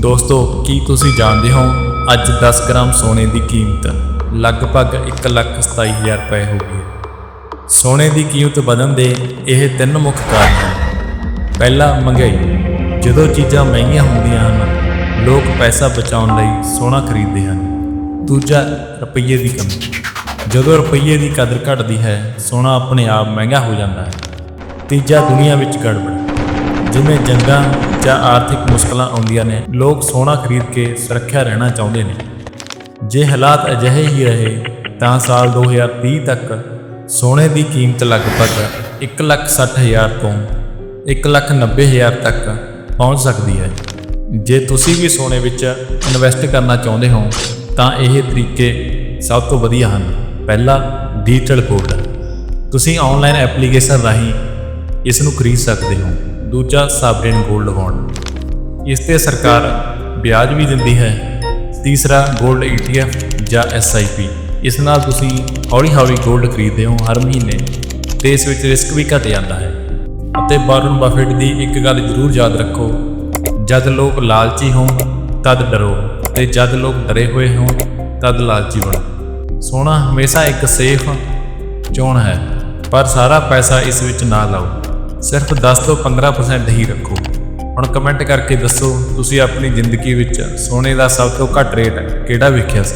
ਦੋਸਤੋ ਕੀ ਤੁਸੀਂ ਜਾਣਦੇ ਹੋ ਅੱਜ 10 ਗ੍ਰਾਮ ਸੋਨੇ ਦੀ ਕੀਮਤ ਲਗਭਗ 1,27,000 ਰੁਪਏ ਹੋ ਗਈ। ਹੈ ਸੋਨੇ ਦੀ ਕੀਮਤ ਵਧਣ ਦੇ ਇਹ ਤਿੰਨ ਮੁੱਖ ਕਾਰਨ ਹਨ। ਪਹਿਲਾ ਮਹਿੰਗਾਈ। ਜਦੋਂ ਚੀਜ਼ਾਂ ਮਹਿੰਗੀਆਂ ਹੁੰਦੀਆਂ ਹਨ ਲੋਕ ਪੈਸਾ ਬਚਾਉਣ ਲਈ ਸੋਨਾ ਖਰੀਦਦੇ ਹਨ। ਦੂਜਾ ਰੁਪਈਏ ਦੀ ਕਮੀ। ਜਦੋਂ ਰੁਪਈਏ ਦੀ ਕਦਰ ਘਟਦੀ ਹੈ ਸੋਨਾ ਆਪਣੇ ਆਪ ਮਹਿੰਗਾ ਹੋ ਜਾਂਦਾ ਹੈ। ਤੀਜਾ ਦੁਨੀਆ ਵਿੱਚ ਗੜਬੜ। ਜਿਵੇਂ ਜੰਗਾਂ ਜਾਂ ਆਰਥਿਕ ਮੁਸ਼ਕਲਾਂ ਆਉਂਦੀਆਂ ਨੇ ਲੋਕ ਸੋਨਾ ਖਰੀਦ ਕੇ ਸੁਰੱਖਿਆ ਰਹਿਣਾ ਚਾਹੁੰਦੇ ਨੇ। ਜੇ ਹਾਲਾਤ ਅਜਿਹੇ ਹੀ ਰਹੇ ਤਾਂ ਸਾਲ 2030 ਤੱਕ ਸੋਨੇ ਦੀ ਕੀਮਤ ਲਗਭਗ 1,60,000 ਤੋਂ 1,90,000 ਤੱਕ ਪਹੁੰਚ ਸਕਦੀ ਹੈ। ਜੇ ਤੁਸੀਂ ਵੀ ਸੋਨੇ ਵਿੱਚ ਇਨਵੈਸਟ ਕਰਨਾ ਚਾਹੁੰਦੇ ਹੋ ਤਾਂ ਇਹ ਤਰੀਕੇ ਸਭ ਤੋਂ ਵਧੀਆ ਹਨ। ਪਹਿਲਾ ਡਿਜੀਟਲ ਗੋਲਡ ਤੁਸੀਂ ਆਨਲਾਈਨ ਐਪਲੀਕੇਸ਼ਨ ਰਾਹੀਂ ਇਸ ਨੂੰ ਖਰੀਦ ਸਕਦੇ ਹੋ। ਦੂਜਾ ਸਾਬਰੇਨ ਗੋਲਡ ਬੌਂਡ ਇਸ ਤੇ ਸਰਕਾਰ ਵਿਆਜ ਵੀ ਦਿੰਦੀ ਹੈ। ਤੀਸਰਾ ਗੋਲਡ ETF ਜਾਂ SIP ਇਸ ਨਾਲ ਤੁਸੀਂ ਹੌਲੀ-ਹੌਲੀ ਗੋਲਡ ਖਰੀਦਦੇ ਹੋ ਹਰ ਮਹੀਨੇ ਤੇ ਇਸ ਵਿੱਚ ਰਿਸਕ ਵੀ ਘਟ ਜਾਂਦਾ ਹੈ। ਅਤੇ ਵਾਰਨ ਬਫੇਟ ਦੀ ਇੱਕ ਗੱਲ ਜ਼ਰੂਰ ਯਾਦ ਰੱਖੋ। ਜਦ ਲੋਕ ਲਾਲਚੀ ਹੋਣ, ਤਦ ਡਰੋ। ਤੇ ਜਦ ਲੋਕ ਡਰੇ ਹੋਏ ਹੋਣ, ਤਦ ਲਾਲਚੀ ਬਣੋ। ਸੋਨਾ ਹਮੇਸ਼ਾ ਇੱਕ ਸੇਫ ਚੋਣ ਹੈ, ਪਰ ਸਾਰਾ ਪੈਸਾ ਇਸ ਵਿੱਚ ਨਾ ਲਾਓ। ਸਿਰਫ 10 ਤੋਂ 15% ਹੀ ਰੱਖੋ। ਹੁਣ ਕਮੈਂਟ ਕਰਕੇ ਦੱਸੋ, ਤੁਸੀਂ ਆਪਣੀ ਜ਼ਿੰਦਗੀ ਵਿੱਚ ਸੋਨੇ ਦਾ ਸਭ ਤੋਂ ਘੱਟ ਰੇਟ ਕਿਹੜਾ ਵੇਖਿਆ ਸੀ?